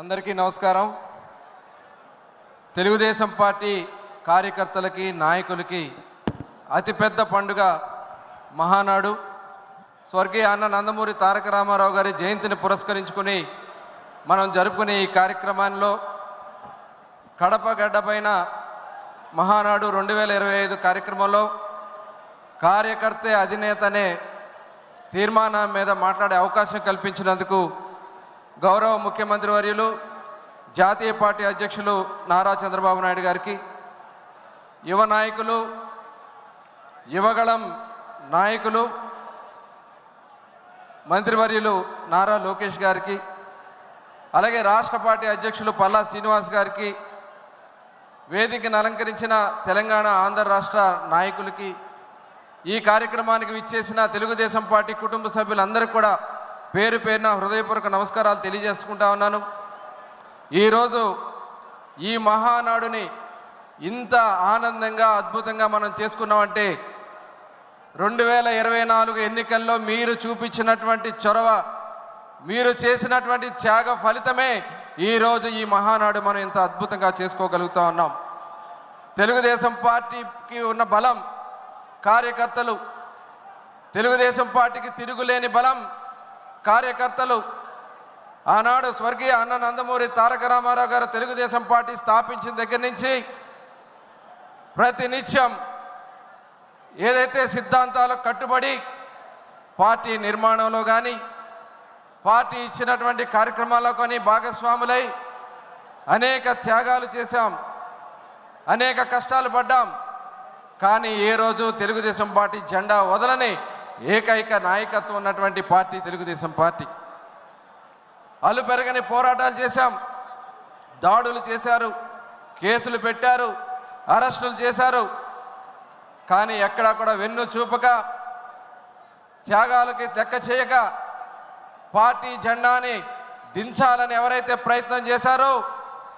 అందరికీ నమస్కారం. తెలుగుదేశం పార్టీ కార్యకర్తలకి నాయకులకి అతిపెద్ద పండుగ మహానాడు. స్వర్గీయ అన్న నందమూరి తారక రామారావు గారి జయంతిని పురస్కరించుకుని మనం జరుపుకునే ఈ కార్యక్రమాల్లో కడప గడ్డపైన మహానాడు రెండు వేల ఇరవై ఐదు కార్యక్రమంలో కార్యకర్తే అధినేతనే తీర్మానం మీద మాట్లాడే అవకాశం కల్పించినందుకు గౌరవ ముఖ్యమంత్రి వర్యులు జాతీయ పార్టీ అధ్యక్షులు నారా చంద్రబాబు నాయుడు గారికి యువ నాయకులు యువగళం నాయకులు మంత్రివర్యులు నారా లోకేష్ గారికి అలాగే రాష్ట్ర పార్టీ అధ్యక్షులు పల్లా శ్రీనివాస్ గారికి వేదికను అలంకరించిన తెలంగాణ ఆంధ్ర రాష్ట్ర నాయకులకి ఈ కార్యక్రమానికి విచ్చేసిన తెలుగుదేశం పార్టీ కుటుంబ సభ్యులందరికీ కూడా పేరు పేరున హృదయపూర్వక నమస్కారాలు తెలియజేసుకుంటా ఉన్నాను. ఈరోజు ఈ మహానాడుని ఇంత ఆనందంగా అద్భుతంగా మనం చేసుకున్నామంటే రెండు వేల ఇరవై నాలుగు ఎన్నికల్లో మీరు చూపించినటువంటి చొరవ మీరు చేసినటువంటి త్యాగ ఫలితమే ఈరోజు ఈ మహానాడు మనం ఇంత అద్భుతంగా చేసుకోగలుగుతా ఉన్నాం. తెలుగుదేశం పార్టీకి ఉన్న బలం కార్యకర్తలు తెలుగుదేశం పార్టీకి తిరుగులేని బలం కార్యకర్తలు ఆనాడు స్వర్గీయ అన్న నందమూరి తారక రామారావు గారు తెలుగుదేశం పార్టీ స్థాపించిన దగ్గర నుంచి ప్రతినిత్యం ఏదైతే సిద్ధాంతాలకు కట్టుబడి పార్టీ నిర్మాణంలో కానీ పార్టీ ఇచ్చినటువంటి కార్యక్రమాల్లో కానీ భాగస్వాములై అనేక త్యాగాలు చేశాం అనేక కష్టాలు పడ్డాం. కానీ ఏ రోజు తెలుగుదేశం పార్టీ జెండా వదలని ఏకైక నాయకత్వం ఉన్నటువంటి పార్టీ తెలుగుదేశం పార్టీ. అల్లు పెరగని పోరాటాలు చేశాం. దాడులు చేశారు. కేసులు పెట్టారు. అరెస్టులు చేశారు. కానీ ఎక్కడా కూడా వెన్ను చూపక త్యాగాలకి లెక్క చేయక పార్టీ జెండాని దించాలని ఎవరైతే ప్రయత్నం చేశారో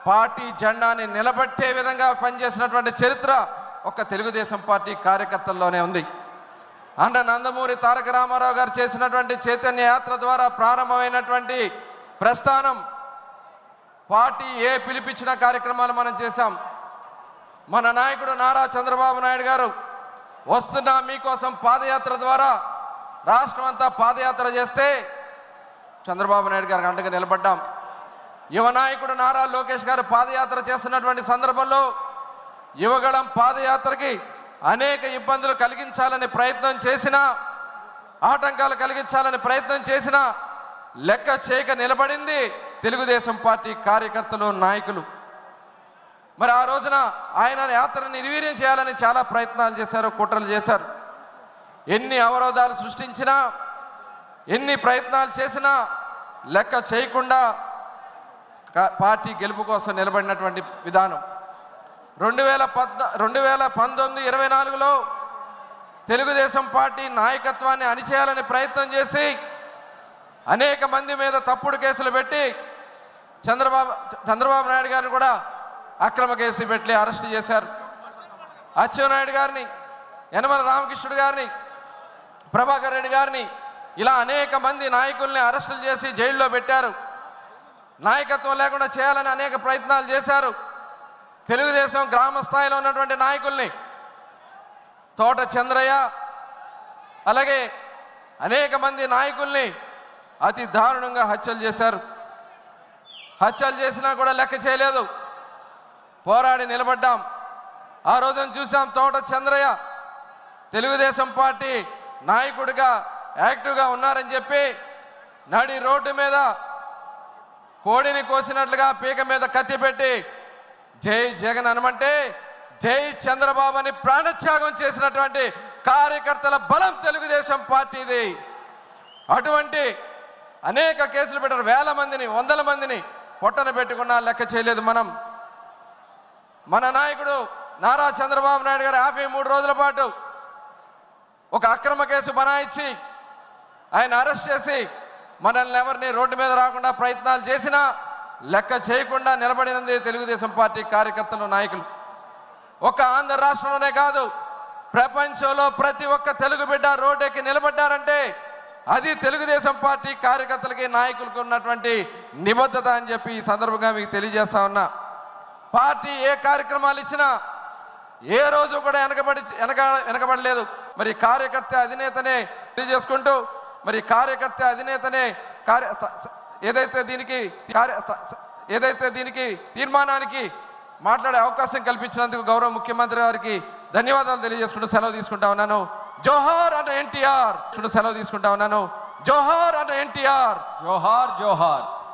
పార్టీ జెండాని నిలబట్టే విధంగా పనిచేసినటువంటి చరిత్ర ఒక తెలుగుదేశం పార్టీ కార్యకర్తల్లోనే ఉంది. అండ నందమూరి తారక రామారావు గారు చేసినటువంటి చైతన్య యాత్ర ద్వారా ప్రారంభమైనటువంటి ప్రస్థానం పార్టీ ఏ పిలిపించిన కార్యక్రమాలు మనం చేశాం. మన నాయకుడు నారా చంద్రబాబు నాయుడు గారు వస్తున్న మీకోసం పాదయాత్ర ద్వారా రాష్ట్రం అంతా పాదయాత్ర చేస్తే చంద్రబాబు నాయుడు గారికి అండగా నిలబడ్డాం. యువ నాయకుడు నారా లోకేష్ గారు పాదయాత్ర చేస్తున్నటువంటి సందర్భంలో యువగళం పాదయాత్రకి అనేక ఇబ్బందులు కలిగించాలని ప్రయత్నం చేసినా ఆటంకాలు కలిగించాలని ప్రయత్నం చేసినా లెక్క చేయక నిలబడింది తెలుగుదేశం పార్టీ కార్యకర్తలు నాయకులు. మరి ఆ రోజున ఆయన యాత్రని నిర్వీర్యం చేయాలని చాలా ప్రయత్నాలు చేశారు కుట్రలు చేశారు. ఎన్ని అవరోధాలు సృష్టించినా ఎన్ని ప్రయత్నాలు చేసినా లెక్క చేయకుండా పార్టీ గెలుపు కోసం నిలబడినటువంటి విధానం. రెండు వేల పద్న రెండు వేల పంతొమ్మిది ఇరవై నాలుగులో తెలుగుదేశం పార్టీ నాయకత్వాన్ని అణిచేయాలని ప్రయత్నం చేసి అనేక మంది మీద తప్పుడు కేసులు పెట్టి చంద్రబాబు చంద్రబాబు నాయుడు గారిని కూడా అక్రమ కేసు పెట్టి అరెస్ట్ చేశారు. అచ్చెన్నాయుడు గారిని యనమల రామకృష్ణుడు గారిని ప్రభాకర్ రెడ్డి గారిని ఇలా అనేక మంది నాయకుల్ని అరెస్టులు చేసి జైల్లో పెట్టారు. నాయకత్వం లేకుండా చేయాలని అనేక ప్రయత్నాలు చేశారు. తెలుగుదేశం గ్రామ స్థాయిలో ఉన్నటువంటి నాయకుల్ని తోట చంద్రయ్య అలాగే అనేక మంది నాయకుల్ని అతి దారుణంగా హత్యలు చేశారు. హత్యలు చేసినా కూడా లెక్క చేయలేదు. పోరాడి నిలబడ్డాం. ఆ రోజున చూసాం తోట చంద్రయ్య తెలుగుదేశం పార్టీ నాయకుడిగా యాక్టివ్గా ఉన్నారని చెప్పి నడి రోడ్డు మీద కోడిని కోసినట్లుగా పీక మీద కత్తి పెట్టి జై జగన్ అనమంటే జై చంద్రబాబు అని ప్రాణత్యాగం చేసినటువంటి కార్యకర్తల బలం తెలుగుదేశం పార్టీది. అటువంటి అనేక కేసులు పెట్టారు. వేల మందిని వందల మందిని పొట్టన పెట్టుకున్నా లెక్క చేయలేదు మనం. మన నాయకుడు నారా చంద్రబాబు నాయుడు గారు యాభై మూడు రోజుల పాటు ఒక అక్రమ కేసు బనాయించి ఆయన అరెస్ట్ చేసి మనల్ని ఎవరిని రోడ్డు మీద రాకుండా ప్రయత్నాలు చేసినా లెక్క చేయకుండా నిలబడినది తెలుగుదేశం పార్టీ కార్యకర్తలు నాయకులు. ఒక ఆంధ్ర రాష్ట్రంలోనే కాదు ప్రపంచంలో ప్రతి ఒక్క తెలుగు బిడ్డ రోడ్డెక్కి నిలబడ్డారంటే అది తెలుగుదేశం పార్టీ కార్యకర్తలకి నాయకులకు ఉన్నటువంటి నిబద్ధత అని చెప్పి ఈ సందర్భంగా మీకు తెలియజేస్తా ఉన్నా. పార్టీ ఏ కార్యక్రమాలు ఇచ్చినా ఏ రోజు కూడా వెనకబడి వెనక వెనకబడలేదు. మరి కార్యకర్త అధినేతనే తెలియజేసుకుంటూ మరి కార్యకర్త అధినేతనే కార్య స- ఏదైతే దీనికి ఏదైతే దీనికి తీర్మానానికి మాట్లాడే అవకాశం కల్పించినందుకు గౌరవ ముఖ్యమంత్రి గారికి ధన్యవాదాలు తెలియజేసుకుంటూ సెలవు తీసుకుంటా ఉన్నాను. జోహార్ అన్న ఎన్టీఆర్. సెలవు తీసుకుంటా ఉన్నాను. జోహార్ అన్న ఎన్టీఆర్. జోహార్ జోహార్.